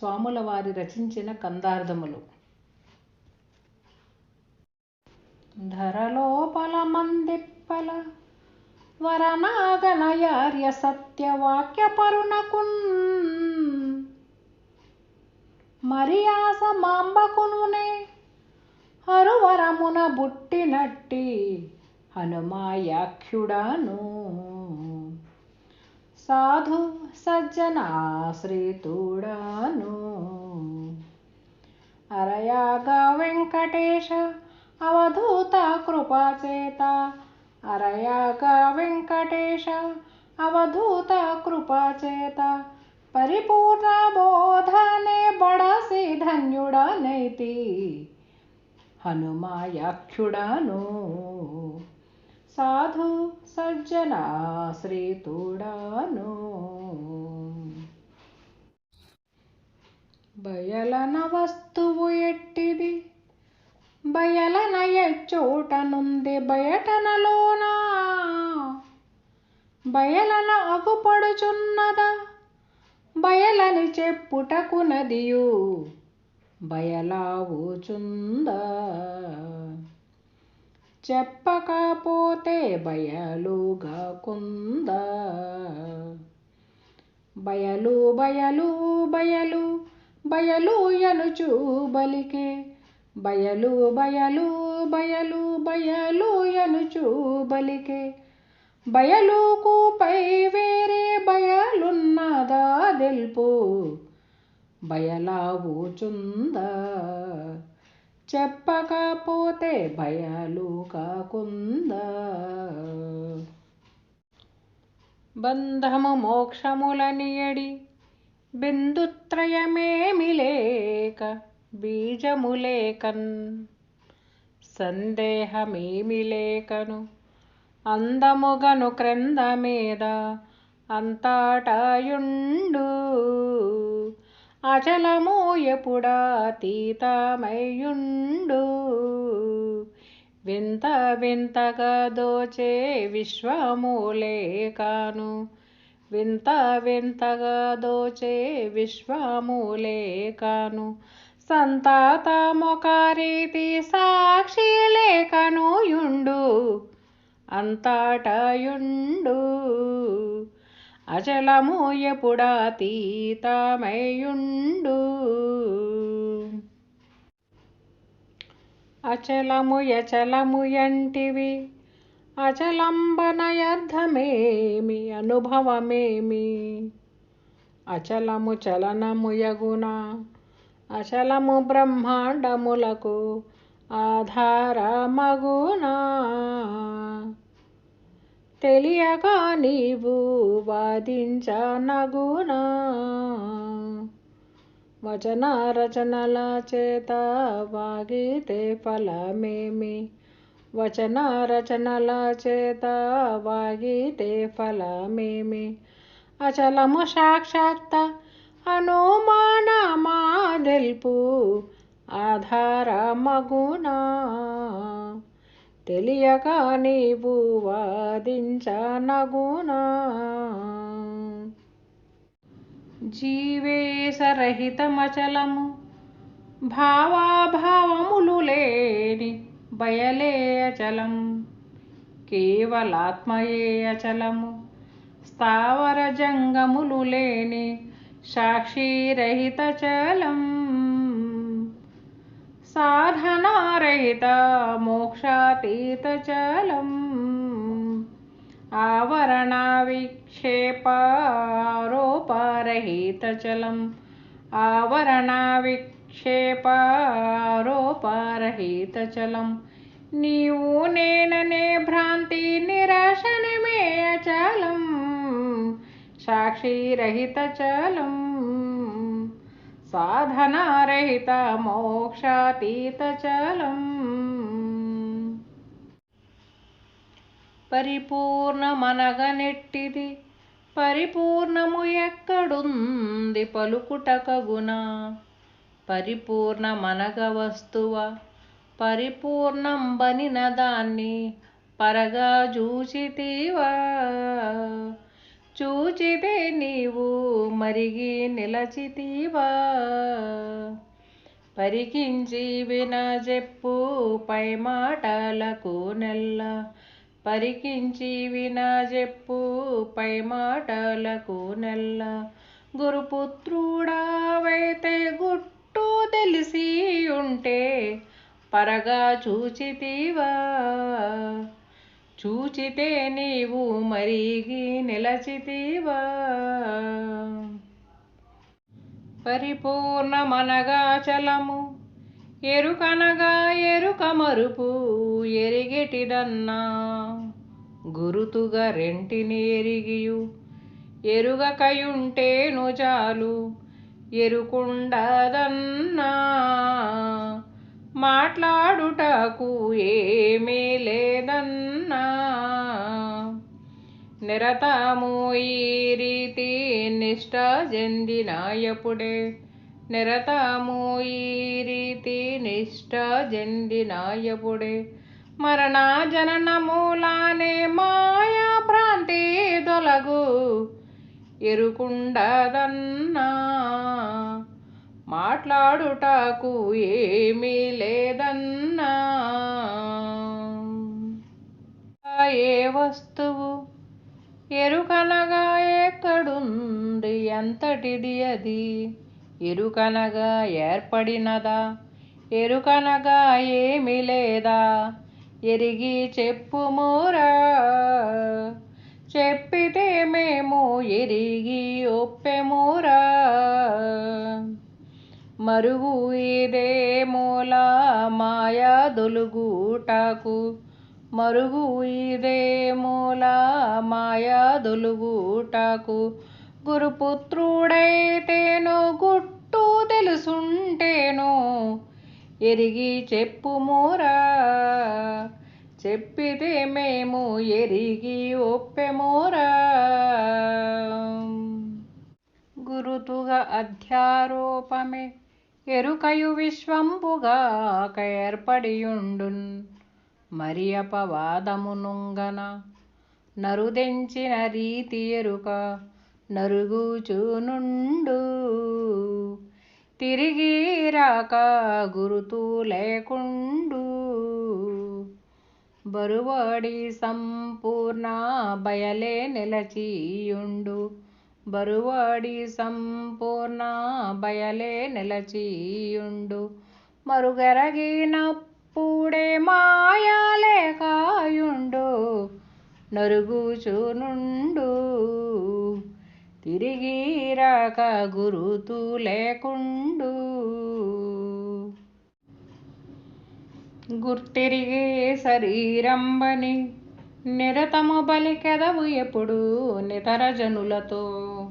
స్వాముల వారి రచించిన కందార్థములు. ధరలోపల మందిప్పల వరనాగనయార్య సత్యవాక్య పరునకున్ మరియాస మాంబకునునే హరువరమున బుట్టినట్టి హనుమాయాఖ్యుడాను సాధు సజ్జనాశ్రితుడాను అరయాగా వెంకటేశ అవధూత కృపాచేత. అరయాగా వెంకటేశ అవధూత కృపాచేత. పరిపూర్ణ బోధనే బడసి ధన్యుడనైతి హనుమాయాఖ్యుడాను సాధు సజ్జనాశ్రితుడాను. బయలన వస్తువు ఎట్టిది? బయలన ఎచ్చోటనుంది బయటనలోనా? బయలన అగుపడుచున్నదా? బయలని చెప్పుటకు నదియు బయలావుచుందా? చెప్పకపోతే బయలుగా కుంద బయలు బయలు బయలు బయలు ఎనుచు బలికే. బయలు బయలు బయలు బయలు ఎనుచు బలికే. బయలుకు పై వేరే బయలున్నదా దెల్పు బయలావుచుందా చెప్పకపోతే భయాలు కాకుందా బంధము మోక్షములనియడి బిందుత్రయమేమి లేక బీజములేకన్ సందేహమేమి లేకను అందముగను క్రింద మీద అంతటాయుండు. అచలము ఎప్పుడా తీతమయ్యుండు వింత వింతగా దోచే విశ్వములేకాను వింత వింతగా దోచే విశ్వములేకాను సంతాతమొక రీతి సాక్షి లేకను యుండు అంతటయుండు. అచలము ఎప్పుడా తీతమయుండు అచలము యచలము ఎంటివి అచలంబనయర్థమేమి అనుభవమేమి? అచలము చలనము యగున అచలము బ్రహ్మాండములకు ఆధారమగునా తెలియగా నీవు వాదించనగునా వచన రచనల చేత వాగితే ఫలమేమి? వచన రచనల చేత వాగితే ఫలమేమి? అచలము సాక్షాత్త అనుమానమా ఆధార ఆధారమగునా. తెలియక నీవు వాదించనగునా? జీవేశరహితమచలము భావాభావములు లేని బయలే అచలం కేవలాత్మయే అచలము స్థావర జంగములు లేని సాక్షిరహిత చలం. సాధనారహిత మోక్షాతీత చలం ఆవరణ విక్షేప చలం ఆవరణ విక్షేప చలం నీవు నేననే భ్రాంతి నిరాశనమే అచలం। సాక్షిరహిత చలం సాధనారహిత మోక్షాతీతచలం పరిపూర్ణమనగ పరిపూర్ణమనగనెట్టిది పరిపూర్ణము ఎక్కడుంది పలుకుటకగుణ పరిపూర్ణమనగ వస్తువ పరిపూర్ణం బనిన దాన్ని పరగా చూచితివా చూచితే నీవు మరిగి నిలచితివా? పరికించి విన చెప్పు పై మాటలకు నెల్ల. పరికించి విన చెప్పు పై మాటలకు నెల్ల. గురుపుత్రుడావైతే గుట్టు తెలిసి ఉంటే పరగా చూచితివా? చూచితే నీవు మరిగి నిలచితివా. పరిపూర్ణమనగా చలము ఎరుకనగా ఎరుక మరుపు ఎరిగెటిదన్నా. గురుతుగా రెంటిని ఎరిగియు ఎరుగకయుంటేను చాలు ఎరుకుండదన్నా. మాట్లాడుటకు ఏమీ లేదన్నా. నిరతము ఈ రీతి నిష్ట చెందినాయపుడే నిరతము ఈ రీతి నిష్ట చెందినాయపుడే మరణ జనన మూలానే మాయా భ్రాంతి దొలగు ఎరుకుండదన్నా. మాట్లాడుటకు ఏమీ లేదన్నా. ఏ వస్తువు ఎరుకనగా ఎక్కడుంది? ఎంతటిది అది? ఎరుకనగా ఏర్పడినదా? ఎరుకనగా ఏమి లేదా? ఎరిగి చెప్పుమోరా చెప్పితే మేము ఎరిగి ఒప్పెమోరా మరుగు ఇదే మూల మాయా దొలుగుటాకు? మరుగు ఇదే మూల మాయా దొలుగుటాకు? గురుపుత్రుడైతేను గుట్టు తెలుసుంటేను ఎరిగి చెప్పుమోరా చెప్పితే మేము ఎరిగి ఒప్పెమోరా గురుతుగా అధ్యారోపమే ఎరుకయు విశ్వంబుగా ఏర్పడియుండున్ మరి అపవాదమునుంగన నరుదెంచిన రీతి ఎరుక నరుగుచునుండు. తిరిగి రాక గురుతూ లేకుండు బరువడి సంపూర్ణ బయలే నిలచియుండు. బరువడి సంపూర్ణ బయలే నిలచియుండు. మరుగరగినప్పుడే మాయాలే కాయుండు. నరుగుచునుండు. తిరిగి రాక గురుతు లేకుండు. గుర్తిరిగే శరీరంబని నిరతము బలికెదవు ఎప్పుడు నితర జనులతో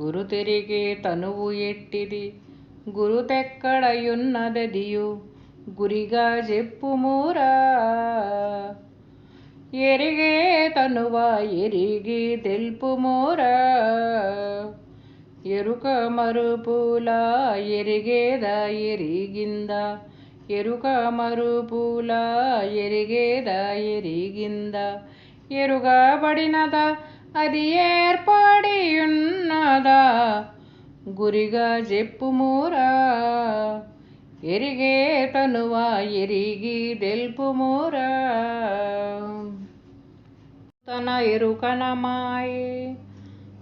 గురు తిరిగే తనువు ఎట్టిది? గురుతెక్కడయున్నదదియు గురిగా చెప్పుమూరా ఎరిగే తనువ ఎరిగి తెలుపుమూరా ఎరుక మరుపులా ఎరిగేదా? ఎరిగిందా? ఎరుక మరుపుల ఎరిగేదా ఎరిగింద. ఎరుగబడినదా అది ఏర్పడి ఉన్నదా గురిగా చెప్పుమోరా ఎరిగే తనువా ఎరిగి తెలుపుమోరా తన ఎరుకనమాయే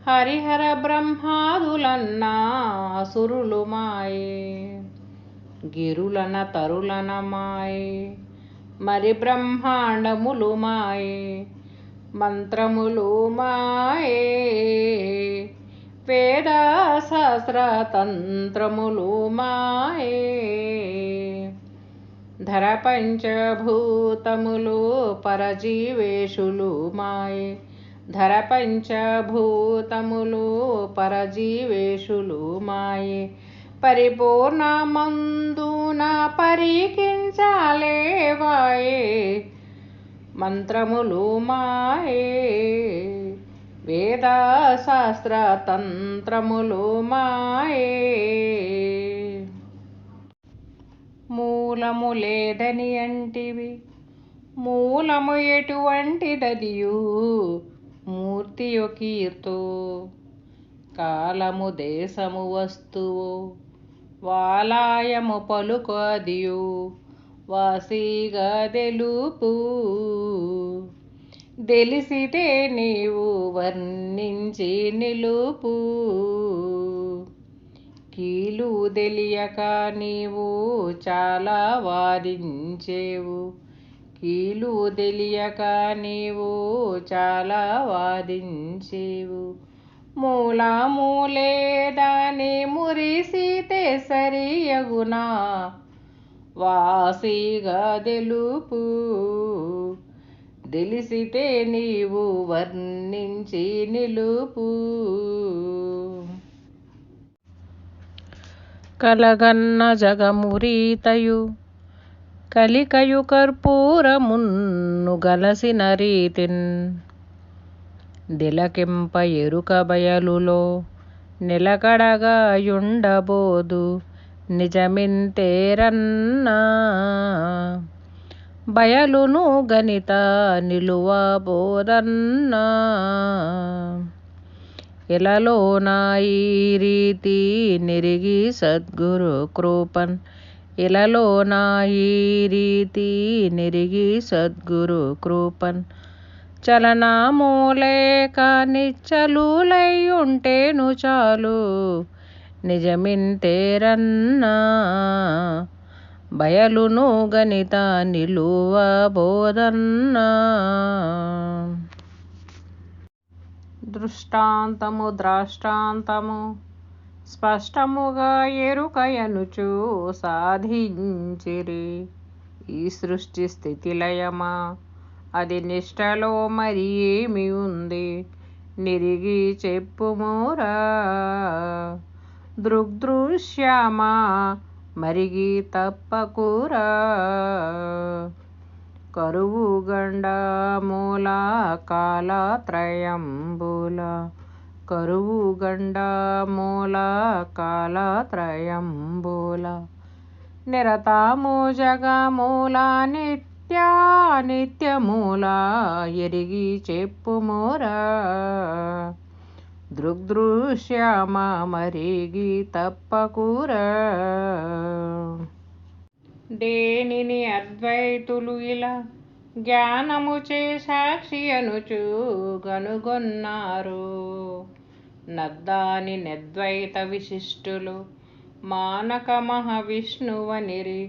హరిహర బ్రహ్మాదులన్నా అసురులు మాయే. గిరులన తరులన మాయే మరి బ్రహ్మాండములు మాయే మంత్రములు మాయే వేద శాస్త్ర తంత్రములు మాయే. ధర పంచభూతములు పరజీవేషులు మాయే ధర పంచభూతములు పరజీవేషులు మాయే పరిపూర్ణమందున పరికించాలేవాయే. మంత్రములు మాయే. వేద శాస్త్ర తంత్రములు మాయే. మూలము లేదని అంటివి మూలము ఎటువంటిదదియు మూర్తియు కీర్తు కాలము దేశము వస్తువు? వాలాయము పలుకు అదియు తెలిసితే నీవు వర్ణించి నిలుపు. కీలు తెలియక నీవు చాలా వాదించేవు. కీలు తెలియక నీవు చాలా వాదించేవు. మూలమూలే దాని మురిసితే సరియగునా. వాసిగా తెలుపు తెలిసితే నీవు వర్ణించి నిలుపు. కలగన్న జగమురీతయు కలికయు కర్పూరమున్ను గలసిన రీతిన్ దిలకింప ఎరుక బయలులో నిలకడగా యుండబోదు నిజమింతేరన్నా. బయలును గణిత నిలువబోదన్నా. ఇలలో ఈ రీతి నిరిగి సద్గురు కృపన్. ఇలలో ఈ రీతి నిరిగి సద్గురు కృపన్. చలనామూలేక నిచ్చలులై ఉంటేను చాలు. నిజమింతేరన్నా బయలును గణిత నిలువబోదన్నా. దృష్టాంతము ద్రాష్టాంతము స్పష్టముగా ఎరుకయనుచు సాధించిరి. ఈ సృష్టి స్థితిలయమా? అది నిష్టలో మరి ఏమి ఉంది. నిరిగి చెప్పుమోరా దృగ్దృశ్యమా మరిగి తప్పకూరా. కరువు గండ మూల కాలత్రయంబుల కరువు గండ మూల కాలత్రయంబుల నిరతము జగమూల నిత్య నిత్యమూల ఎరిగి చెప్పుమోరా దృగ్దృశ్యమా మరిగి తప్పకూరా. దేనిని అద్వైతులు ఇలా జ్ఞానము చే సాక్షి అనుచు గనుగొన్నారు? నద్దాని నద్వైత విశిష్టులు మానక మహావిష్ణువనిరి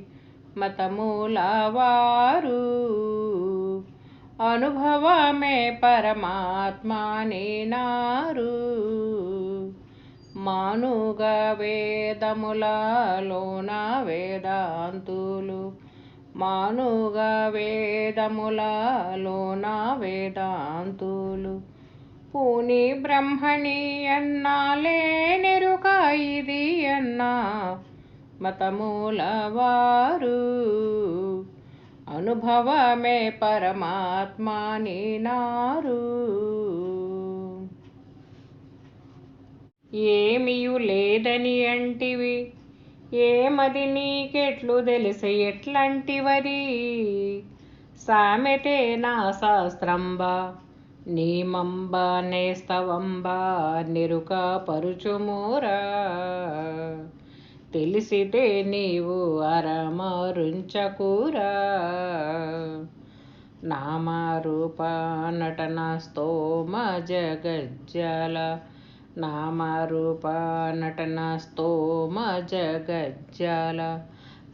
మతముల వారు అనుభవమే పరమాత్మానేనారు మానుగ వేదములలోన వేదాంతులు. మానుగ వేదములలోన వేదాంతులు. పూని బ్రహ్మణి అన్నా లేనెరుక ఇది అన్నా. మతమూల వారు అనుభవమే పరమాత్మానినారు ఏమియు లేదని అంటివి? ఏమది నీకెట్లు తెలిసి ఎట్లాంటివది? సామెతే నా శాస్త్రంబా నీమంబ నేస్తవంబ నిరుక పరుచుమూరా. తెలిసితే నీవు అరమరుంచకూరా. నామరూప నటన స్తోమ జగజ్జల. నామరూప నటన స్తోమ జగజ్జల.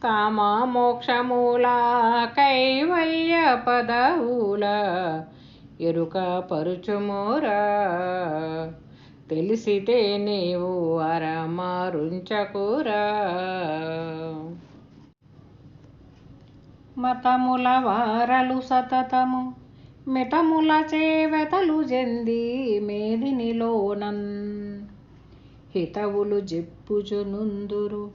కామ మోక్షమూల కైవల్య పదవుల ఎరుక పరుచుమోరా. తెలిసితే నీవు అరమరుంచకురా. మతముల వారలు సతతము మితముల చేవెతలు జంది మేదినిలోనన్ హితవులు జిప్పుచునుందురు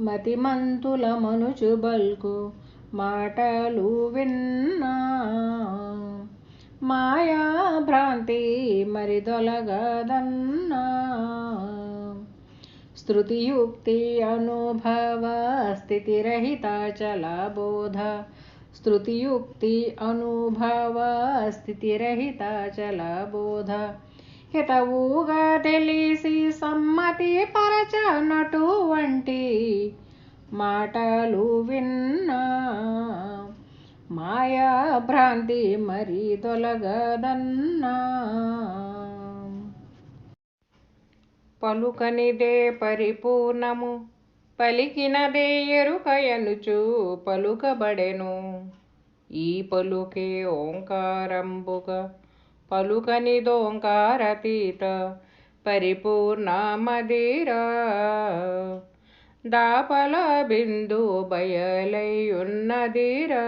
మతిమంతుల మనుచు బల్కు మాటలు విన్నా. మాయా భ్రాంతి మరి దొలగదన్నా స్థృతియుక్తి అనుభవ స్థితిరహిత చలబోధ. స్తృతియుక్తి అనుభవ స్థితిరహిత చలబోధ. హితవుగా తెలిసి సమ్మతి పరచనటువంటి మాటలు విన్నా. మాయాభ్రాంతి భ్రాంతి మరి తొలగదన్నా. పలుకనిదే పరిపూర్ణము పలికినదే ఎరుకయనుచు పలుకబడెను. ఈ పలుకే ఓంకారంబుగా పలుకనిదోంకారతీత పరిపూర్ణమదిరా దాపల బిందు బయలయ్యున్నదిరా ఉన్నదిరా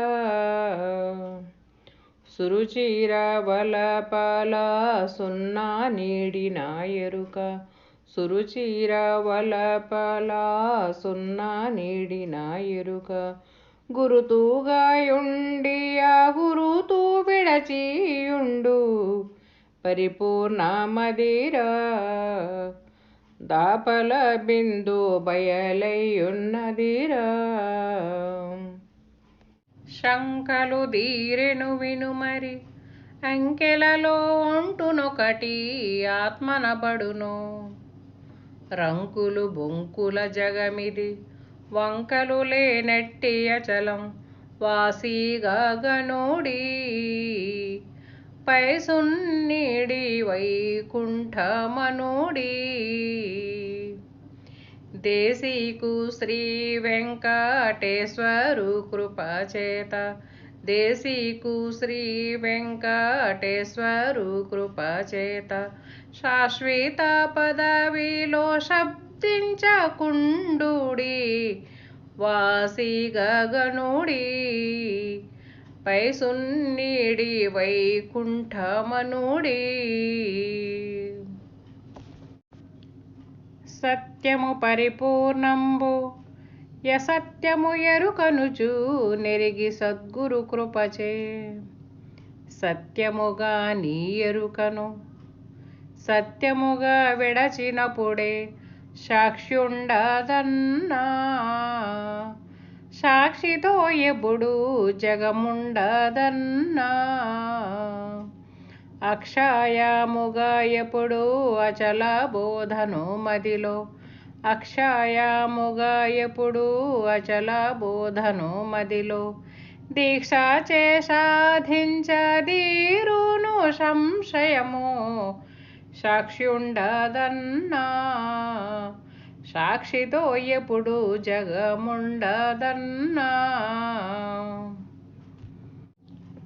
సురుచిర వలపల సున్నా నీడిన ఎరుక సురుచిర వలపల సున్నా నీడిన ఎరుక గురుతుగాయుండి ఆ గురుతూ విడచియుండు. పరిపూర్ణమదిరా. దాపల బిందు బయలయ్యున్నదిరా. శంకలు దీరెను విను మరి అంకెలలో ఒంటునొకటి ఆత్మనబడును. రంకులు బొంకుల జగమిది వంకలు లేనట్టి అచలం వాసీగా గనుడీ పైసున్నీడి వైకుంఠమనుడి. దేశీకు శ్రీ వెంకటేశ్వరు కృపచేత. దేశీకు శ్రీ వెంకటేశ్వరు కృపచేత. శాశ్వత పదవిలో శబ్దించకుండుడి. వాసి గగనుడి. పైసున్నీడి వైకుంఠమనుడి. సత్యము పరిపూర్ణంబు యసత్యము ఎరుకనుచు నెరిగి సద్గురు కృపచే. సత్యముగా నీ ఎరుకను సత్యముగా విడచినప్పుడే సాక్ష్యుండదన్నా సాక్షితో ఎప్పుడు జగముండదన్నా. అక్షయాముగా ఎప్పుడు అచల బోధను మదిలో. అక్షయాముగా ఎప్పుడు అచల బోధను మదిలో. దీక్ష చే సాధించదీరును సంశయము. సాక్షిండదన్నా సాక్షితో ఎప్పుడు జగముండదన్నా.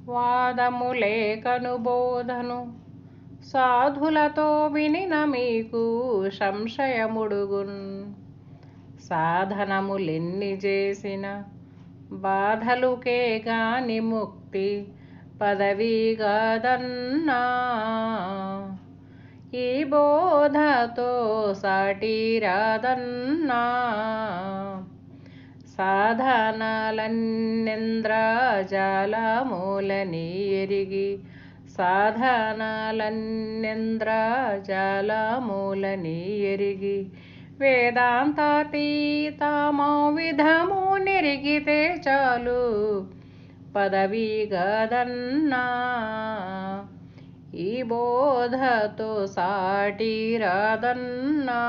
వాదములే కనుబోధను సాధులతో వినిన మీకు సంశయముడుగున్. సాధనములెన్ని చేసిన బాధలుకే గాని ముక్తి పదవిగాదన్నా ఈ బోధతో సాటి రాదన్నా సాధనాలన్నెంద్రజాలమూలని ఎరిగి సాధనాలన్నెంద్రజాలమూలని ఎరిగి వేదాంతాతీతమో విధము నెరిగితే చాలు పదవి గదన్నా. ఈ బోధతో సాటి రాదన్నా